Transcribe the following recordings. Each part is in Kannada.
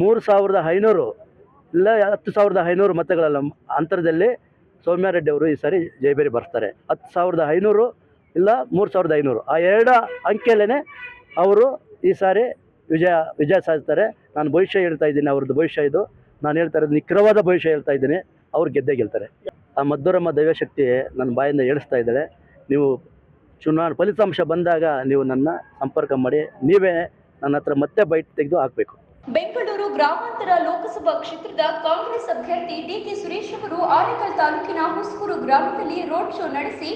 ಮೂರು ಸಾವಿರದ ಐನೂರು ಇಲ್ಲ, ಹತ್ತು ಸಾವಿರದ ಐನೂರು ಮತಗಳ ಅಂತರದಲ್ಲಿ ಸೌಮ್ಯಾರೆಡ್ಡಿ ಅವರು ಈ ಸಾರಿ ಜಯಬೇರಿ ಬರ್ತಾರೆ. ಹತ್ತು ಸಾವಿರದ ಐನೂರು ಇಲ್ಲ, ಮೂರು ಸಾವಿರದ ಐನೂರು. ಆ ಎರಡು ಅಂಕೆಯಲ್ಲೇ ಅವರು ಈ ಸಾರಿ ವಿಜಯ ವಿಜಯ ಸಾಧಿಸ್ತಾರೆ. ನಾನು ಭವಿಷ್ಯ ಹೇಳ್ತಾ ಇದ್ದೀನಿ, ಅವ್ರದ್ದು ಭವಿಷ್ಯ ಇದು. ನಾನು ಹೇಳ್ತಾ ಇರೋದು ನಿಖರವಾದ ಭವಿಷ್ಯ ಹೇಳ್ತಾ ಇದ್ದೀನಿ. ಅವ್ರು ಗೆದ್ದೇ ಗೆಲ್ತಾರೆ. ಆ ಮದ್ದೂರಮ್ಮ ದೈವಶಕ್ತಿ ನನ್ನ ಬಾಯಿಂದ ಹೇಳಿಸ್ತಾ ಇದ್ದಾಳೆ. ನೀವು ಚುನಾವಣೆ ಫಲಿತಾಂಶ ಬಂದಾಗ ನೀವು ನನ್ನ ಸಂಪರ್ಕ ಮಾಡಿ, ನೀವೇ ನನ್ನ ಹತ್ರ ಮತ್ತೆ ಬೈಟ್ ತೆಗೆದು ಹಾಕಬೇಕು. ಬೆಂಗಳೂರು ಗ್ರಾಮಾಂತರ ಲೋಕಸಭಾ ಕ್ಷೇತ್ರದ ಕಾಂಗ್ರೆಸ್ ಅಭ್ಯರ್ಥಿ ಡಿಕೆ ಸುರೇಶ್ ಅವರು ಆರೇಕಲ್ ತಾಲೂಕಿನ ಹುಸ್ಕೂರು ಗ್ರಾಮದಲ್ಲಿ ರೋಡ್ ಶೋ ನಡೆಸಿ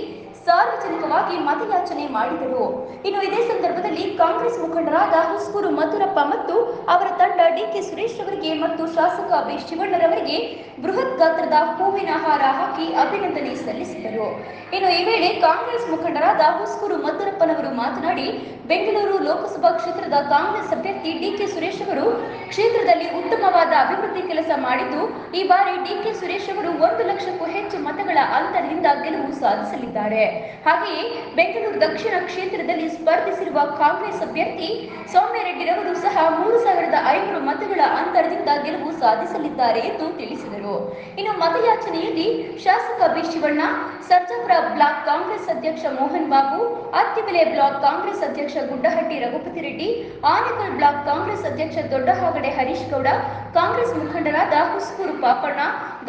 ಸಾರ್ವಜನಿಕವಾಗಿ ಮತಯಾಚನೆ ಮಾಡಿದರು. ಇನ್ನು ಇದೇ ಸಂದರ್ಭದಲ್ಲಿ ಕಾಂಗ್ರೆಸ್ ಮುಖಂಡರಾದ ಹುಸ್ಕೂರು ಮಧುರಪ್ಪ ಮತ್ತು ಅವರ ತಂಡ ಡಿಕೆ ಸುರೇಶ್ ಅವರಿಗೆ ಮತ್ತು ಶಾಸಕ ಬಿ. ಶಿವಣ್ಣರವರಿಗೆ ಬೃಹತ್ ಗಾತ್ರದ ಹೂವಿನ ಹಾರ ಹಾಕಿ ಅಭಿನಂದನೆ ಸಲ್ಲಿಸಿದರು. ಇನ್ನು ಈ ವೇಳೆ ಕಾಂಗ್ರೆಸ್ ಮುಖಂಡರಾದ ಹುಸ್ಕೂರು ಮಧುರಪ್ಪನವರು ಮಾತನಾಡಿ, ಬೆಂಗಳೂರು ಲೋಕಸಭಾ ಕ್ಷೇತ್ರದ ಕಾಂಗ್ರೆಸ್ ಅಭ್ಯರ್ಥಿ ಡಿಕೆ ಸುರೇಶ್ ಅವರು ಕ್ಷೇತ್ರದಲ್ಲಿ ಉತ್ತಮವಾದ ಅಭಿವೃದ್ಧಿ ಕೆಲಸ ಮಾಡಿದ್ದು, ಈ ಬಾರಿ ಡಿಕೆ ಸುರೇಶ್ ಅವರು ಒಂದು ಲಕ್ಷಕ್ಕೂ ಹೆಚ್ಚು ಮತಗಳ ಅಂತರದಿಂದ ಗೆಲುವು ಸಾಧಿಸಲಿದ್ದಾರೆ. ಹಾಗೆಯೇ ಬೆಂಗಳೂರು ದಕ್ಷಿಣ ಕ್ಷೇತ್ರದಲ್ಲಿ ಸ್ಪರ್ಧಿಸಿರುವ ಕಾಂಗ್ರೆಸ್ ಅಭ್ಯರ್ಥಿ ಸೌಮ್ಯರೆಡ್ಡಿರವರು ಸಹ ಮೂರು ಸಾವಿರದ ಐನೂರು ಮತಗಳ ಅಂತರದಿಂದ ಗೆಲುವು ಸಾಧಿಸಲಿದ್ದಾರೆ ಎಂದು ತಿಳಿಸಿದರು. ಇನ್ನು ಮತಯಾಚನೆಯಲ್ಲಿ ಶಾಸಕ ಬಿ ಶಿವಣ್ಣ ಸರ್ಜಾಪುರ ಬ್ಲಾಕ್ ಕಾಂಗ್ರೆಸ್ ಅಧ್ಯಕ್ಷ ಮೋಹನ್ ಬಾಬು ಅತ್ತಿಬೆಲೆ ಬ್ಲಾಕ್ ಕಾಂಗ್ರೆಸ್ ಅಧ್ಯಕ್ಷ ಗುಡ್ಡಹಟ್ಟಿ ರಘುಪತಿ ರೆಡ್ಡಿ, ಆನೇಕಲ್ ಬ್ಲಾಕ್ ಕಾಂಗ್ರೆಸ್ ಅಧ್ಯಕ್ಷ ದೊಡ್ಡಹಾಗಡೆ ಹರೀಶ್ ಗೌಡ ಕಾಂಗ್ರೆಸ್ ಮುಖಂಡರಾದ ಹುಸ್ಕೂರು ಪಾಪಣ್ಣ,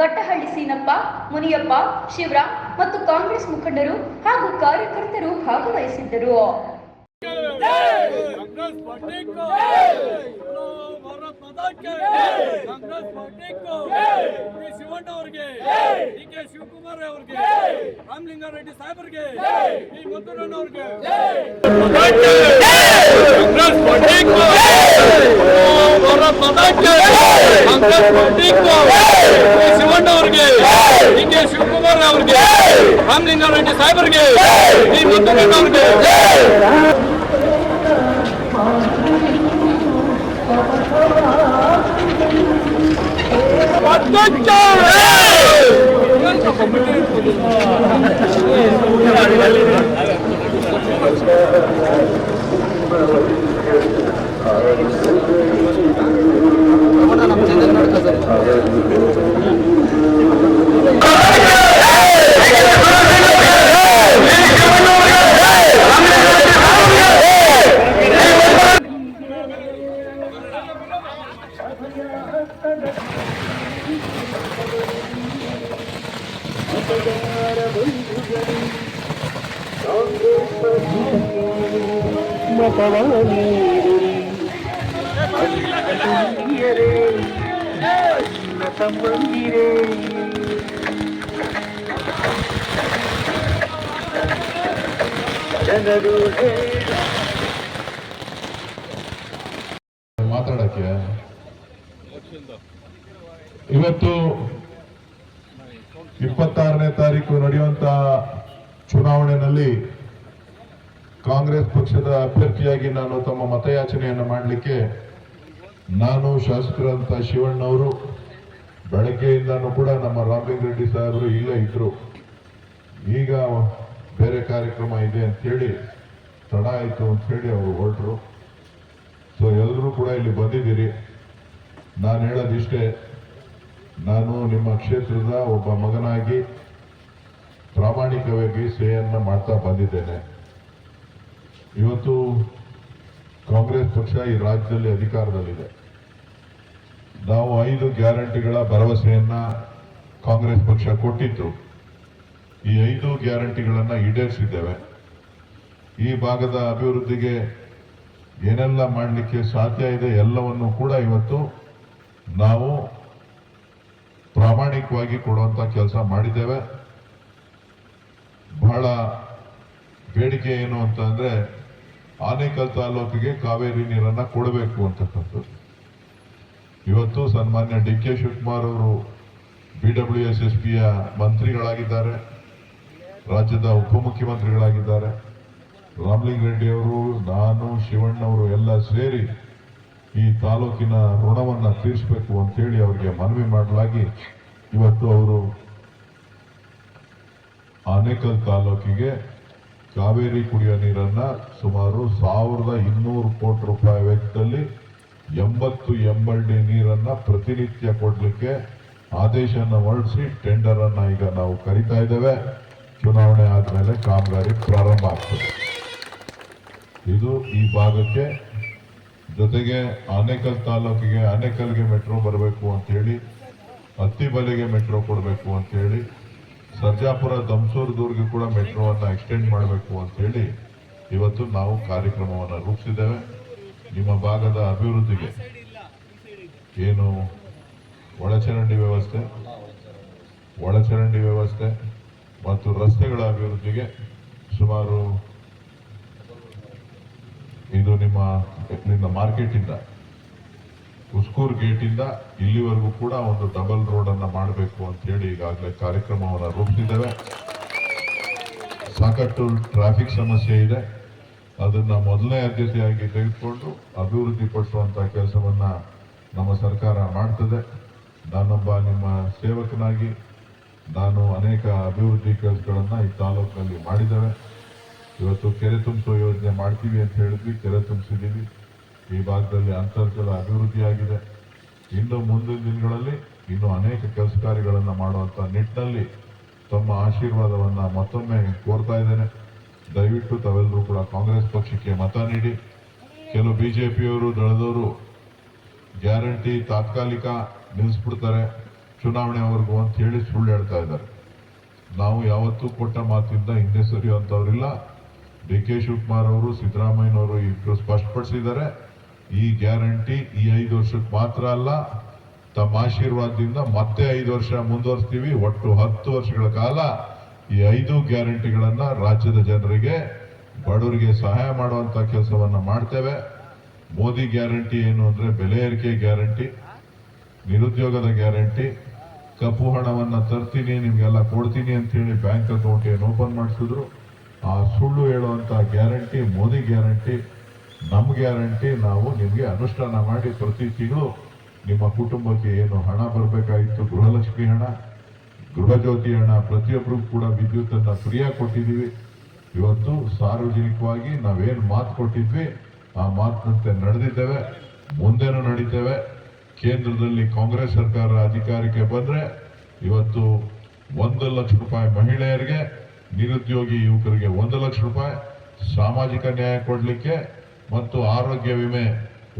ಗಟ್ಟಹಳ್ಳಿ ಸೀನಪ್ಪ, ಮುನಿಯಪ್ಪ ಶಿವರಾಮ್ ಮತ್ತು ಕಾಂಗ್ರೆಸ್ ಮುಖಂಡರು ಹಾಗೂ ಕಾರ್ಯಕರ್ತರು ಭಾಗವಹಿಸಿದ್ದರು. ಸದಾಕ್ಕೆ ಕಾಂಗ್ರೆಸ್ ಪಾರ್ಟಿಗೂ ಡಿ ಶಿವಣ್ಣ ಅವರಿಗೆ. ಡಿ ಕೆ ಶಿವಕುಮಾರ್ ಅವರಿಗೆ. ರಾಮಲಿಂಗಾರೆಡ್ಡಿ ಸಾಹೇಬರಿಗೆ. ಡಿ ಮುದ್ದಣ್ಣ ಅವರಿಗೆ. ಕಾಂಗ್ರೆಸ್ ಪಾರ್ಟಿಗೂ ಸದಾಕ್ಕೆ ಕಾಂಗ್ರೆಸ್ ಪಾರ್ಟಿಗೂ ಡಿ ಶಿವಣ್ಣ ಅವರಿಗೆ. ಡಿ ಕೆ ಶಿವಕುಮಾರ್ ಅವರಿಗೆ. ರಾಮಲಿಂಗಾರೆಡ್ಡಿ ಸಾಹೇಬರಿಗೆ. ಡಿ ಮುದ್ದಣ್ಣ ಅವರಿಗೆ. চাই ಮಾತಾಡಕ್ಕೆ. ಇವತ್ತು ಇಪ್ಪತ್ತಾರನೇ ತಾರೀಕು ನಡೆಯುವಂತ ಚುನಾವಣೆಯಲ್ಲಿ ಕಾಂಗ್ರೆಸ್ ಪಕ್ಷದ ಅಭ್ಯರ್ಥಿಯಾಗಿ ನಾನು ತಮ್ಮ ಮತಯಾಚನೆಯನ್ನು ಮಾಡಲಿಕ್ಕೆ ನಾನು ಶಾಸಕರಂತ ಶಿವಣ್ಣವರು ಬೆಳಗ್ಗೆಯಿಂದನೂ ಕೂಡ ನಮ್ಮ ರಾಮಲಿಂಗ ರೆಡ್ಡಿ ಸಾಹೇಬರು ಇಲ್ಲೇ ಇದ್ರು. ಈಗ ಬೇರೆ ಕಾರ್ಯಕ್ರಮ ಇದೆ ಅಂತೇಳಿ ತಡ ಆಯಿತು ಅಂತ ಹೇಳಿ ಅವರು ಹೊರಟರು. ಸೊ ಎಲ್ಲರೂ ಕೂಡ ಇಲ್ಲಿ ಬಂದಿದ್ದೀರಿ. ನಾನು ಹೇಳೋದಿಷ್ಟೇ, ನಾನು ನಿಮ್ಮ ಕ್ಷೇತ್ರದ ಒಬ್ಬ ಮಗನಾಗಿ ಪ್ರಾಮಾಣಿಕವಾಗಿ ಸೇವೆಯನ್ನು ಮಾಡ್ತಾ ಬಂದಿದ್ದೇನೆ. ಇವತ್ತು ಕಾಂಗ್ರೆಸ್ ಪಕ್ಷ ಈ ರಾಜ್ಯದಲ್ಲಿ ಅಧಿಕಾರದಲ್ಲಿದೆ. ನಾವು ಐದು ಗ್ಯಾರಂಟಿಗಳ ಭರವಸೆಯನ್ನು ಕಾಂಗ್ರೆಸ್ ಪಕ್ಷ ಕೊಟ್ಟಿತ್ತು. ಈ ಐದು ಗ್ಯಾರಂಟಿಗಳನ್ನು ಈಡೇರಿಸಿದ್ದೇವೆ. ಈ ಭಾಗದ ಅಭಿವೃದ್ಧಿಗೆ ಏನೆಲ್ಲ ಮಾಡಲಿಕ್ಕೆ ಸಾಧ್ಯ ಇದೆ ಎಲ್ಲವನ್ನು ಕೂಡ ಇವತ್ತು ನಾವು ಪ್ರಾಮಾಣಿಕವಾಗಿ ಕೊಡುವಂಥ ಕೆಲಸ ಮಾಡಿದ್ದೇವೆ. ಬಹಳ ಬೇಡಿಕೆ ಏನು ಅಂತ ಅಂದ್ರೆ ಆನೇಕಲ್ ತಾಲೂಕಿಗೆ ಕಾವೇರಿ ನೀರನ್ನ ಕೊಡಬೇಕು ಅಂತಕ್ಕಂಥದ್ದು. ಇವತ್ತು ಸನ್ಮಾನ್ಯ ಡಿ ಕೆ ಶಿವಕುಮಾರ್ ಅವರು ಬಿ ಡಬ್ಲ್ಯೂ ಎಸ್ ಎಸ್ ಪಿಯ ಮಂತ್ರಿಗಳಾಗಿದ್ದಾರೆ. ರಾಜ್ಯದ ಉಪಮುಖ್ಯಮಂತ್ರಿಗಳಾಗಿದ್ದಾರೆ. ರಾಮಲಿಂಗ ರೆಡ್ಡಿ ಅವರು, ನಾನು ಶಿವಣ್ಣವರು ಎಲ್ಲ ಸೇರಿ ಈ ತಾಲೂಕಿನ ಋಣವನ್ನು ತೀರಿಸಬೇಕು ಅಂತೇಳಿ ಅವರಿಗೆ ಮನವಿ ಮಾಡಲಾಗಿ ಇವತ್ತು ಅವರು ಆನೇಕಲ್ ತಾಲೂಕಿಗೆ ಕಾವೇರಿ ಕುಡಿಯೋ ನೀರನ್ನ ಸುಮಾರು ಸಾವಿರದ ಇನ್ನೂರು ಕೋಟಿ ರೂಪಾಯಿ ವೆಚ್ಚದಲ್ಲಿ ಎಂಬತ್ತು ಎಂಬಲ್ಡಿ ನೀರನ್ನ ಪ್ರತಿನಿತ್ಯ ಕೊಡಲಿಕ್ಕೆ ಆದೇಶನ ಹೊರಡಿಸಿ ಟೆಂಡರ್ ಅನ್ನ ಈಗ ನಾವು ಕರಿತಾ ಇದ್ದೇವೆ. ಚುನಾವಣೆ ಆದಮೇಲೆ ಕಾಮಗಾರಿ ಪ್ರಾರಂಭ ಆಗ್ತದೆ. ಇದು ಈ ಭಾಗಕ್ಕೆ ಜೊತೆಗೆ ಆನೇಕಲ್ ತಾಲೂಕಿಗೆ ಆನೇಕಲ್ಗೆ ಮೆಟ್ರೋ ಬರಬೇಕು ಅಂತ ಹೇಳಿ, ಅತ್ತಿಬಲೆಗೆ ಮೆಟ್ರೋ ಕೊಡಬೇಕು ಅಂತ ಹೇಳಿ ದಮ್ಸೂರ್ ದೂರ್ಗೆ ಕೂಡ ಮೆಟ್ರೋವನ್ನು ಎಕ್ಸ್ಟೆಂಡ್ ಮಾಡಬೇಕು ಅಂತ ಹೇಳಿ ಇವತ್ತು ನಾವು ಕಾರ್ಯಕ್ರಮವನ್ನು ರೂಪಿಸಿದ್ದೇವೆ. ನಿಮ್ಮ ಭಾಗದ ಅಭಿವೃದ್ಧಿಗೆ ಏನು ಒಳಚರಂಡಿ ವ್ಯವಸ್ಥೆ ಒಳಚರಂಡಿ ವ್ಯವಸ್ಥೆ ಮತ್ತು ರಸ್ತೆಗಳ ಅಭಿವೃದ್ಧಿಗೆ ಸುಮಾರು ಇದು ನಿಮ್ಮ ನಿಮ್ಮ ಮಾರ್ಕೆಟಿಂದ ಉಸ್ಕೂರ್ ಗೇಟಿಂದ ಇಲ್ಲಿವರೆಗೂ ಕೂಡ ಒಂದು ಡಬಲ್ ರೋಡ್ ಅನ್ನ ಮಾಡಬೇಕು ಅಂತ ಹೇಳಿ ಈಗಾಗಲೇ ಕಾರ್ಯಕ್ರಮವನ್ನು ರೂಪಿಸಿದ್ದೇವೆ. ಸಾಕಷ್ಟು ಟ್ರಾಫಿಕ್ ಸಮಸ್ಯೆ ಇದೆ. ಅದನ್ನ ಮೊದಲನೇ ಆದ್ಯತೆಯಾಗಿ ತೆಗೆದುಕೊಂಡು ಅಭಿವೃದ್ಧಿ ಪಡಿಸುವಂಥ ಕೆಲಸವನ್ನ ನಮ್ಮ ಸರ್ಕಾರ ಮಾಡ್ತದೆ. ನಾನೊಬ್ಬ ನಿಮ್ಮ ಸೇವಕನಾಗಿ ನಾನು ಅನೇಕ ಅಭಿವೃದ್ಧಿ ಕೆಲಸಗಳನ್ನು ಈ ತಾಲೂಕಿನಲ್ಲಿ ಮಾಡಿದ್ದೇವೆ. ಇವತ್ತು ಕೆರೆ ತುಂಬಿಸುವ ಯೋಜನೆ ಮಾಡ್ತೀವಿ ಅಂತ ಹೇಳಿದ್ವಿ, ಕೆರೆ ತುಂಬಿಸಿದ್ದೀವಿ. ಈ ಭಾಗದಲ್ಲಿ ಅಂತರ್ಜಲ ಅಭಿವೃದ್ಧಿಯಾಗಿದೆ. ಇನ್ನು ಮುಂದಿನ ದಿನಗಳಲ್ಲಿ ಇನ್ನು ಅನೇಕ ಕೆಲಸ ಕಾರ್ಯಗಳನ್ನು ಮಾಡುವಂತ ನಿಟ್ಟಿನಲ್ಲಿ ತಮ್ಮ ಆಶೀರ್ವಾದವನ್ನು ಮತ್ತೊಮ್ಮೆ ಕೋರ್ತಾ ಇದ್ದೇನೆ. ದಯವಿಟ್ಟು ತಾವೆಲ್ಲರೂ ಕೂಡ ಕಾಂಗ್ರೆಸ್ ಪಕ್ಷಕ್ಕೆ ಮತ ನೀಡಿ. ಕೆಲವು ಬಿಜೆಪಿಯವರು, ದಳದವರು ಗ್ಯಾರಂಟಿ ತಾತ್ಕಾಲಿಕ ನಿಲ್ಲಿಸ್ಬಿಡ್ತಾರೆ ಚುನಾವಣೆವರೆಗೂ ಅಂತ ಹೇಳಿ ಸುಳ್ಳು ಹೇಳ್ತಾ ಇದ್ದಾರೆ. ನಾವು ಯಾವತ್ತೂ ಕೊಟ್ಟ ಮಾತಿಂದ ಹಿಂದೆ ಸರಿಯುವಂತವ್ರಿಲ್ಲ ಡಿ ಕೆ ಶಿವಕುಮಾರ್ ಅವರು, ಸಿದ್ದರಾಮಯ್ಯನವರು ಇಬ್ಬರು ಸ್ಪಷ್ಟಪಡಿಸಿದ್ದಾರೆ. ಈ ಗ್ಯಾರಂಟಿ ಈ ಐದು ವರ್ಷಕ್ಕೆ ಮಾತ್ರ ಅಲ್ಲ, ತಮ್ಮ ಆಶೀರ್ವಾದದಿಂದ ಮತ್ತೆ ಐದು ವರ್ಷ ಮುಂದುವರಿಸ್ತೀವಿ. ಒಟ್ಟು ಹತ್ತು ವರ್ಷಗಳ ಕಾಲ ಈ ಐದು ಗ್ಯಾರಂಟಿಗಳನ್ನ ರಾಜ್ಯದ ಜನರಿಗೆ, ಬಡವರಿಗೆ ಸಹಾಯ ಮಾಡುವಂತ ಕೆಲಸವನ್ನ ಮಾಡ್ತೇವೆ. ಮೋದಿ ಗ್ಯಾರಂಟಿ ಏನು ಅಂದರೆ ಬೆಲೆ ಏರಿಕೆ ಗ್ಯಾರಂಟಿ, ನಿರುದ್ಯೋಗದ ಗ್ಯಾರಂಟಿ, ಕಪ್ಪು ಹಣವನ್ನು ತರ್ತೀನಿ, ನಿಮಗೆಲ್ಲ ಕೊಡ್ತೀನಿ ಅಂತ ಹೇಳಿ ಬ್ಯಾಂಕ್ ಅಕೌಂಟ್ ಏನು ಓಪನ್ ಮಾಡಿಸಿದ್ರು. ಆ ಸುಳ್ಳು ಹೇಳುವಂಥ ಗ್ಯಾರಂಟಿ, ಮೋದಿ ಗ್ಯಾರಂಟಿ ನಮ್ ಗ್ಯಾರಂಟಿ ನಾವು ನಿಮಗೆ ಅನುಷ್ಠಾನ ಮಾಡಿ ಪ್ರತಿ ತಿಂಗಳು ನಿಮ್ಮ ಕುಟುಂಬಕ್ಕೆ ಏನು ಹಣ ಬರಬೇಕಾಗಿತ್ತು ಗೃಹಲಕ್ಷ್ಮಿ ಹಣ, ಗೃಹಜ್ಯೋತಿ ಹಣ ಪ್ರತಿಯೊಬ್ಬರಿಗೂ ಕೂಡ ವಿದ್ಯುತ್ ಅನ್ನ ಫ್ರೀಯಾಗಿ ಕೊಟ್ಟಿದ್ದೀವಿ. ಇವತ್ತು ಸಾರ್ವಜನಿಕವಾಗಿ ನಾವೇನು ಮಾತು ಕೊಟ್ಟಿದ್ವಿ, ಆ ಮಾತಿನಂತೆ ನಡೆದಿದ್ದೇವೆ, ಮುಂದೆನೂ ನಡೀತೇವೆ. ಕೇಂದ್ರದಲ್ಲಿ ಕಾಂಗ್ರೆಸ್ ಸರ್ಕಾರ ಅಧಿಕಾರಕ್ಕೆ ಬಂದ್ರೆ ಇವತ್ತು ಒಂದು ಲಕ್ಷ ರೂಪಾಯಿ ಮಹಿಳೆಯರಿಗೆ, ನಿರುದ್ಯೋಗಿ ಯುವಕರಿಗೆ ಒಂದು ಲಕ್ಷ ರೂಪಾಯಿ, ಸಾಮಾಜಿಕ ನ್ಯಾಯ ಕೊಡಲಿಕ್ಕೆ ಮತ್ತು ಆರೋಗ್ಯ ವಿಮೆ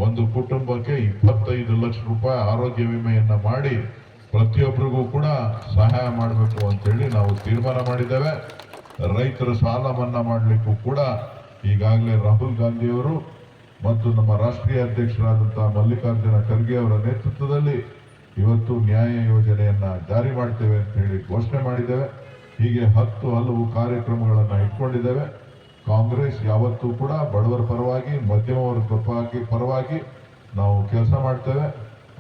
ಒಂದು ಕುಟುಂಬಕ್ಕೆ ಇಪ್ಪತ್ತೈದು ಲಕ್ಷ ರೂಪಾಯಿ ಆರೋಗ್ಯ ವಿಮೆಯನ್ನು ಮಾಡಿ ಪ್ರತಿಯೊಬ್ಬರಿಗೂ ಕೂಡ ಸಹಾಯ ಮಾಡಬೇಕು ಅಂತೇಳಿ ನಾವು ತೀರ್ಮಾನ ಮಾಡಿದ್ದೇವೆ. ರೈತರ ಸಾಲ ಮನ್ನಾ ಮಾಡಲಿಕ್ಕೂ ಕೂಡ ಈಗಾಗಲೇ ರಾಹುಲ್ ಗಾಂಧಿಯವರು ಮತ್ತು ನಮ್ಮ ರಾಷ್ಟ್ರೀಯ ಅಧ್ಯಕ್ಷರಾದಂತಹ ಮಲ್ಲಿಕಾರ್ಜುನ ಖರ್ಗೆ ಅವರ ನೇತೃತ್ವದಲ್ಲಿ ಇವತ್ತು ನ್ಯಾಯ ಯೋಜನೆಯನ್ನ ಜಾರಿ ಮಾಡ್ತೇವೆ ಅಂತ ಹೇಳಿ ಘೋಷಣೆ ಮಾಡಿದ್ದೇವೆ. ಹೀಗೆ ಹತ್ತು ಹಲವು ಕಾರ್ಯಕ್ರಮಗಳನ್ನು ಇಟ್ಕೊಂಡಿದ್ದೇವೆ. ಕಾಂಗ್ರೆಸ್ ಯಾವತ್ತೂ ಕೂಡ ಬಡವರ ಪರವಾಗಿ ಮಧ್ಯಮ ವರ್ಗದ ಪರವಾಗಿ ಪರವಾಗಿ ನಾವು ಕೆಲಸ ಮಾಡ್ತೇವೆ.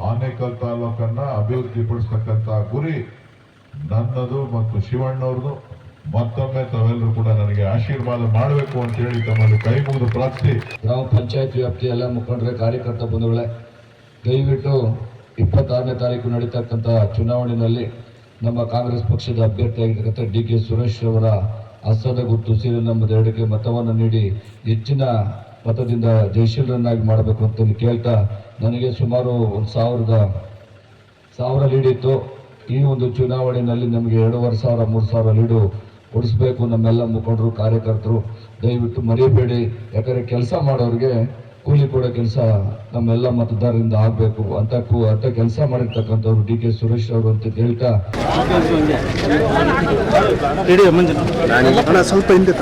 ಆನೇಕಲ್ ತಾಲೂಕನ್ನ ಅಭಿವೃದ್ಧಿಪಡಿಸ್ತಕ್ಕಂಥ ಗುರಿ ನನ್ನದು ಮತ್ತು ಶಿವಣ್ಣವ್ರದ್ದು. ಮತ್ತೊಮ್ಮೆ ತಾವೆಲ್ಲರೂ ಕೂಡ ನನಗೆ ಆಶೀರ್ವಾದ ಮಾಡಬೇಕು ಅಂತ ಹೇಳಿ ತಮ್ಮಲ್ಲಿ ಕೈ ಮುಗಿದು ಪ್ರಾರ್ಥಿ ಗ್ರಾಮ ಪಂಚಾಯತ್ ವ್ಯಾಪ್ತಿಯ ಎಲ್ಲ ಮುಖಂಡರೇ, ಕಾರ್ಯಕರ್ತ ಬಂಧುಗಳೇ, ದಯವಿಟ್ಟು ಇಪ್ಪತ್ತಾರನೇ ತಾರೀಕು ನಡೀತಕ್ಕಂಥ ಚುನಾವಣೆಯಲ್ಲಿ ನಮ್ಮ ಕಾಂಗ್ರೆಸ್ ಪಕ್ಷದ ಅಭ್ಯರ್ಥಿಯಾಗಿರ್ತಕ್ಕಂಥ ಡಿ ಕೆ ಸುರೇಶ್ ಅವರ ಹಸ್ತದ ಗುರುತು ಸೀರಿಯಲ್ ನಂಬರ್ ಎರಡಕ್ಕೆ ಮತವನ್ನು ನೀಡಿ ಹೆಚ್ಚಿನ ಮತದಿಂದ ಜಯಶೀಲರನ್ನಾಗಿ ಮಾಡಬೇಕು ಅಂತ ಕೇಳ್ತಾ ನನಗೆ ಸುಮಾರು ಒಂದು ಸಾವಿರದ ಸಾವಿರ ಲೀಡಿತ್ತು ಈ ಒಂದು ಚುನಾವಣೆಯಲ್ಲಿ ನಮಗೆ ಎರಡೂವರೆ ಸಾವಿರ, ಮೂರು ಸಾವಿರ ಲೀಡು ಕೊಡಿಸ್ಬೇಕು ನಮ್ಮೆಲ್ಲ ಮುಖಂಡರು, ಕಾರ್ಯಕರ್ತರು. ದಯವಿಟ್ಟು ಮರೆಯಬೇಡಿ. ಯಾಕಂದರೆ ಕೆಲಸ ಮಾಡೋರಿಗೆ ಕೂಲಿ ಕೊಡೋ ಕೆಲಸ ನಮ್ಮೆಲ್ಲ ಮತದಾರರಿಂದ ಆಗಬೇಕು ಅಂತ ಕೂ ಅಂತ ಕೆಲಸ ಮಾಡಿರ್ತಕ್ಕಂಥವ್ರು ಡಿ ಕೆ ಸುರೇಶ್ ಅವರು ಅಂತ ಹೇಳ್ತಾ ಸ್ವಲ್ಪ ಹಿಂದೆ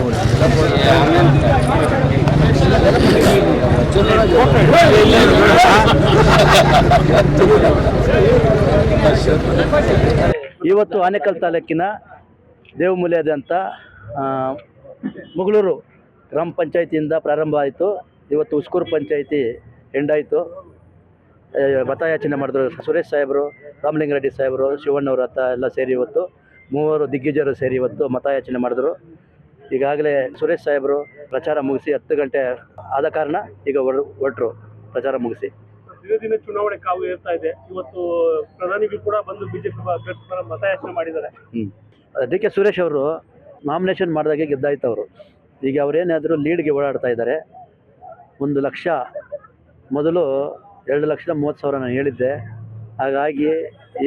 ಇವತ್ತು ಆನೇಕಲ್ ತಾಲೂಕಿನ ದೇವಮೂಲ್ಯದಂಥ ಮುಗಳೂರು ಗ್ರಾಮ ಪಂಚಾಯತಿಯಿಂದ ಪ್ರಾರಂಭ ಆಯಿತು. ಇವತ್ತು ಉಸ್ಕೂರು ಪಂಚಾಯಿತಿ ಎಂಡಾಯಿತು ಮತಯಾಚನೆ ಮಾಡಿದ್ರು ಸುರೇಶ್ ಸಾಹೇಬರು ರಾಮಲಿಂಗಾರೆಡ್ಡಿ ಸಾಹೇಬರು ಶಿವಣ್ಣವ್ರ ಹತ್ತ ಎಲ್ಲ ಸೇರಿ ಇವತ್ತು ಮೂವರು ದಿಗ್ಗಜರು ಸೇರಿ ಇವತ್ತು ಮತಯಾಚನೆ ಮಾಡಿದ್ರು. ಈಗಾಗಲೇ ಸುರೇಶ್ ಸಾಹೇಬರು ಪ್ರಚಾರ ಮುಗಿಸಿ ಹತ್ತು ಗಂಟೆ ಆದ ಕಾರಣ ಈಗ ಹೊರ ಹೊರಟರು ಪ್ರಚಾರ ಮುಗಿಸಿ. ದಿನ ದಿನ ಚುನಾವಣೆ ಕಾವು ಇರ್ತಾ ಇದೆ. ಇವತ್ತು ಪ್ರಧಾನಿಗೂ ಕೂಡ ಬಂದು ಬಿಜೆಪಿ ಅಭ್ಯರ್ಥಿ ಮತಯಾಚನೆ ಮಾಡಿದ್ದಾರೆ. ಡಿ ಕೆ ಸುರೇಶ್ ಅವರು ನಾಮಿನೇಷನ್ ಮಾಡಿದಾಗೆ ಗೆದ್ದಾಯ್ತು ಅವರು ಈಗ ಅವರೇನಾದರೂ ಲೀಡ್ಗೆ ಓಡಾಡ್ತಾ ಇದ್ದಾರೆ. ಒಂದು ಲಕ್ಷ ಮೊದಲು ಎರಡು ಲಕ್ಷದ ಮೂವತ್ತು ಸಾವಿರ ನಾನು ಹೇಳಿದ್ದೆ. ಹಾಗಾಗಿ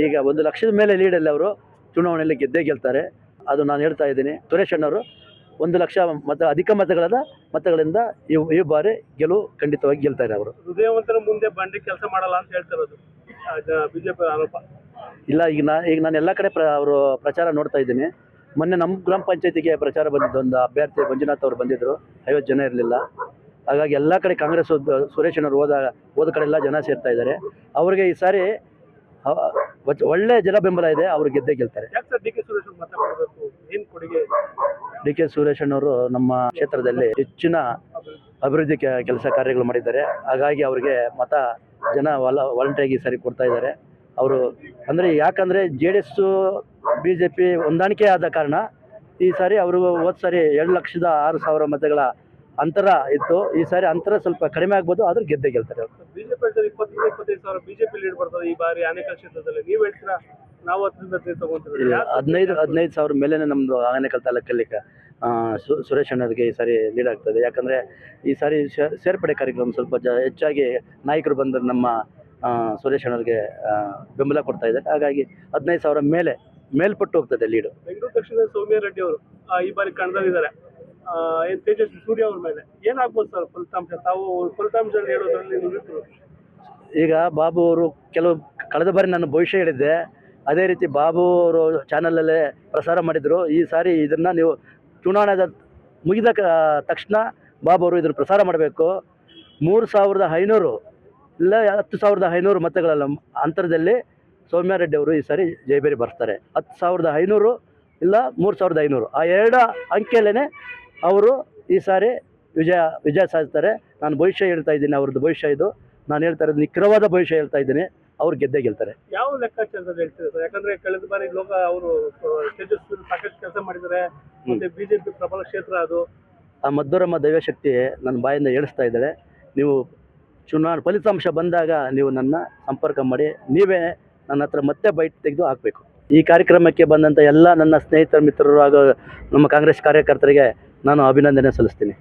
ಈಗ ಒಂದು ಲಕ್ಷದ ಮೇಲೆ ಲೀಡಲ್ಲಿ ಅವರು ಚುನಾವಣೆಯಲ್ಲಿ ಗೆದ್ದೇ ಗೆಲ್ತಾರೆ. ಅದು ನಾನು ಹೇಳ್ತಾ ಇದ್ದೀನಿ. ಸುರೇಶ್ ಅಣ್ಣವರು ಒಂದು ಲಕ್ಷ ಮತ ಅಧಿಕ ಮತಗಳಾದ ಮತಗಳಿಂದ ಈ ಈ ಬಾರಿ ಗೆಲುವು ಖಂಡಿತವಾಗಿ ಗೆಲ್ತಾರೆ ಅವರು. ಹೃದಯವಂತರ ಮುಂದೆ ಬಂಡಿ ಕೆಲಸ ಮಾಡಲ್ಲ ಅಂತ ಹೇಳ್ತಿರೋದು ಬಿಜೆಪಿ ಆರೋಪ. ಇಲ್ಲ ಈಗ ನಾ ಈಗ ನಾನು ಎಲ್ಲ ಕಡೆ ಪ್ರ ಅವರು ಪ್ರಚಾರ ನೋಡ್ತಾ ಇದ್ದೀನಿ. ಮೊನ್ನೆ ನಮ್ಮ ಗ್ರಾಮ ಪಂಚಾಯತಿಗೆ ಪ್ರಚಾರ ಬಂದಿದ್ದು ಒಂದು ಅಭ್ಯರ್ಥಿ ಮಂಜುನಾಥ್ ಅವರು ಬಂದಿದ್ದರು ಐವತ್ತು ಜನ ಇರಲಿಲ್ಲ. ಹಾಗಾಗಿ ಎಲ್ಲ ಕಡೆ ಕಾಂಗ್ರೆಸ್ ಸುರೇಶ್ ಅಣ್ಣವ್ರು ಹೋದ ಹೋದ ಕಡೆ ಎಲ್ಲ ಜನ ಸೇರ್ತಾ ಇದ್ದಾರೆ. ಅವ್ರಿಗೆ ಈ ಸಾರಿ ಒಳ್ಳೆ ಜನ ಬೆಂಬಲ ಇದೆ ಅವ್ರು ಗೆದ್ದೇ ಗೆಲ್ತಾರೆ. ಅವ್ರು ಡಿ ಕೆ ಸುರೇಶ್ ಅಣ್ಣವರು ನಮ್ಮ ಕ್ಷೇತ್ರದಲ್ಲಿ ಹೆಚ್ಚಿನ ಅಭಿವೃದ್ಧಿ ಕೆಲಸ ಕಾರ್ಯಗಳು ಮಾಡಿದ್ದಾರೆ. ಹಾಗಾಗಿ ಅವ್ರಿಗೆ ಮತ ಜನ ವಾಲ ವಾಲಂಟಿಯಾಗಿ ಸರಿ ಕೊಡ್ತಾ ಇದ್ದಾರೆ. ಅವರು ಅಂದರೆ ಯಾಕಂದರೆ J D S B J P ಹೊಂದಾಣಿಕೆ ಆದ ಕಾರಣ ಈ ಸಾರಿ ಅವರು ಹೋದ ಸಾರಿ ಎರಡು ಲಕ್ಷದ ಆರು ಸಾವಿರ ಮತಗಳ ಅಂತರ ಇತ್ತು. ಈ ಸಾರಿ ಅಂತರ ಸ್ವಲ್ಪ ಕಡಿಮೆ ಆಗ್ಬೋದು ಆದ್ರೂ ಗೆದ್ದೆ ಗೆಲ್ತಾರೆ ಅವರು. ಬಿಜೆಪಿ ಇಪ್ಪತ್ತೈದು ಸಾವಿರ ಬಿಜೆಪಿ ಲೀಡ್ ಬರ್ತದೆ ಈ ಬಾರಿ ಅನೇಕ ಕ್ಷೇತ್ರದಲ್ಲಿ. ನೀವು ಹೇಳ್ತೀರಾ? ನಾವು ಹತ್ತರಿಂದ ಹದಿನೈದು ತಗೊಂತೀವಿ ಹದಿನೈದು ಹದಿನೈದು ಸಾವಿರ ಮೇಲೆ ನಮ್ದು ಆನೇಕಲ್ ತಾಲೂಕಲ್ಲಿ ಸುರೇಶ್ ಅಣ್ಣರಿಗೆ ಈ ಸಾರಿ ಲೀಡ್ ಆಗ್ತದೆ. ಯಾಕಂದ್ರೆ ಈ ಸಾರಿ ಸೇರ್ಪಡೆ ಕಾರ್ಯಕ್ರಮ ಸ್ವಲ್ಪ ಜ ಹೆಚ್ಚಾಗಿ ನಾಯಕರು ಬಂದು ನಮ್ಮ ಸುರೇಶ್ ಅಣ್ಣರಿಗೆ ಬೆಂಬಲ ಕೊಡ್ತಾ ಇದ್ದಾರೆ. ಹಾಗಾಗಿ ಹದಿನೈದು ಸಾವಿರ ಮೇಲೆ ಮೇಲ್ಪಟ್ಟು ಹೋಗ್ತದೆ ಲೀಡು ಬೆಂಗಳೂರು ದಕ್ಷಿಣದ ಸೌಮ್ಯ ರೆಡ್ಡಿ ಅವರು ಈ ಬಾರಿ ಕಣದಲ್ಲಿದ್ದಾರೆ. ತೇಜಸ್ವಿ ಸೂರ್ಯ ಅವ್ರ ಮೇಲೆ? ಏನಾಗ್ಬೋದು ಸರ್ ಫಲಿತಾಂಶ ತಾವು ಫಲಿತಾಂಶ ಹೇಳೋದ್ರಲ್ಲಿ ಈಗ ಬಾಬು ಅವರು ಕೆಲವು ಕಳೆದ ಬಾರಿ ನಾನು ಭವಿಷ್ಯ ಹೇಳಿದ್ದೆ, ಅದೇ ರೀತಿ ಬಾಬು ಅವರು ಚಾನಲಲ್ಲೇ ಪ್ರಸಾರ ಮಾಡಿದರು. ಈ ಸಾರಿ ಇದನ್ನು ನೀವು ಚುನಾವಣೆ ಮುಗಿದ ತಕ್ಷಣ ಬಾಬು ಅವರು ಇದನ್ನು ಪ್ರಸಾರ ಮಾಡಬೇಕು. ಮೂರು ಸಾವಿರದ ಐನೂರು ಇಲ್ಲ ಹತ್ತು ಸಾವಿರದ ಐನೂರು ಮತಗಳ ಅಂತರದಲ್ಲಿ ಸೌಮ್ಯ ರೆಡ್ಡಿ ಅವರು ಈ ಸಾರಿ ಜಯಬೇರಿ ಬರ್ತಾರೆ. ಹತ್ತು ಸಾವಿರದ ಐನೂರು ಇಲ್ಲ ಮೂರು ಸಾವಿರದ ಐನೂರು. ಆ ಎರಡು ಅಂಕೆಯಲ್ಲೇ ಅವರು ಈ ಸಾರಿ ವಿಜಯ ವಿಜಯ ಸಾಧಿಸ್ತಾರೆ. ನಾನು ಭವಿಷ್ಯ ಹೇಳ್ತಾ ಇದ್ದೀನಿ ಅವ್ರದ್ದು ಭವಿಷ್ಯ ಇದು. ನಾನು ಹೇಳ್ತಾ ಇರೋದು ನಿಖರವಾದ ಭವಿಷ್ಯ ಹೇಳ್ತಾ ಇದ್ದೀನಿ. ಅವ್ರು ಗೆದ್ದೇ ಗೆಲ್ತಾರೆ. ಯಾವ ಲೆಕ್ಕಾಚಾರದಲ್ಲಿ ಹೇಳ್ತೀರಾ ಸರ್? ಯಾಕಂದ್ರೆ ಕಳೆದ ಬಾರಿ ಲೋಕ ಅವರು ತೇಜಸ್ವಿ ಸಾಕಷ್ಟು ಕೆಲಸ ಮಾಡಿದ್ದಾರೆ. ಮತ್ತೆ ಬಿಜೆಪಿ ಪ್ರಬಲ ಕ್ಷೇತ್ರ ಅದು. ಆ ಮದ್ದೂರಮ್ಮ ದೈವಶಕ್ತಿ ನನ್ನ ಬಾಯಿಂದ ಹೇಳಿಸ್ತಾ ಇದ್ದಾಳೆ. ನೀವು ಚುನಾವಣೆ ಫಲಿತಾಂಶ ಬಂದಾಗ ನೀವು ನನ್ನ ಸಂಪರ್ಕ ಮಾಡಿ ನೀವೇ ನನ್ನ ಹತ್ರ ಮತ್ತೆ ಬೈಟ್ ತೆಗೆದು ಹಾಕಬೇಕು. ಈ ಕಾರ್ಯಕ್ರಮಕ್ಕೆ ಬಂದಂಥ ಎಲ್ಲ ನನ್ನ ಸ್ನೇಹಿತರ ಮಿತ್ರರು ಹಾಗೂ ನಮ್ಮ ಕಾಂಗ್ರೆಸ್ ಕಾರ್ಯಕರ್ತರಿಗೆ ನಾನು ಅಭಿನಂದನೆ ಸಲ್ಲಿಸ್ತೀನಿ.